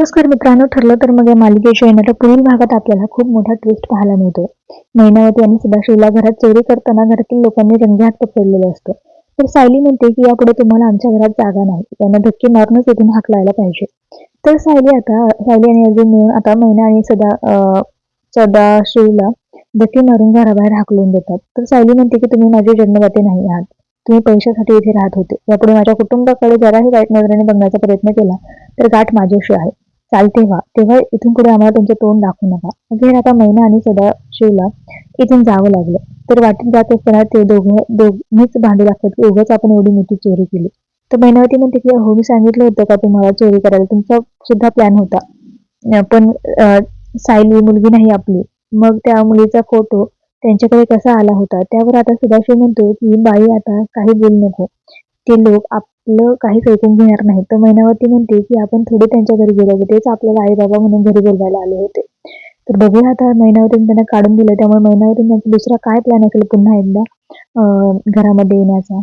नमस्कार मित्रांनो ठरलं तर मग या मालिकेच्या येणाऱ्या पुढील भागात आपल्याला खूप मोठा ट्विस्ट पाहायला मिळतो मैनावती आणि सदाशिवला घरात चोरी करताना घरातील लोकांनी रंगेहात पकडलेलं असतं तर सायली म्हणते की यापुढे तुम्हाला आमच्या घरात जागा नाही. त्यांना धक्के मारूनच इथून हाकलायला पाहिजे. तर सायली आता सायली आणि अर्जुन मिळून आता मैना आणि सदा सदाशिवला धक्के मारून घराबाहेर हाकलून देतात. तर सायली म्हणते की तुम्ही माझे जन्मदाते नाही आहात. तुम्ही पैशासाठी इथे राहत होते. यापुढे माझ्या कुटुंबाकडे जराही वाईट नजरेने बघण्याचा प्रयत्न केला तर गाठ माझ्याशी आहे. चालते व्हा तेव्हा इथून पुढे आम्हाला तुमचं तोंड दाखवू नका. अखेर आता मैना आणि सदाशिवला इथून जावं लागलं. तर वाटेत जात असताना ते दोघं दोघीच भांडू लागतात. की उगाच आपण एवढी मोठी चोरी केली. तर मैनावती म्हणते की हो मी सांगितलं होतं का तुम्हाला चोरी करायला? तुमचा सुद्धा प्लॅन होता. पण अं, सायली मुलगी नाही आपली. मग त्या मुलीचा फोटो त्यांच्याकडे कसा आला होता? त्यावर आता सदाशिव म्हणतो की बाई आता काही बोलू नको. ते लोक आप आपलं काहीच ऐकून घेणार नाही. तर मैनावती म्हणते की आपण थोडे त्यांच्या घरी गेलो होतो. तेच आपल्याला आई बाबा म्हणून घरी बोलवायला आले होते. तर बघूया आता मैनावतीने त्यांना काढून दिलं. त्यामुळे मैनावतीने दुसरा काय प्लॅन असेल पुन्हा एकदा अं, घरामध्ये येण्याचा?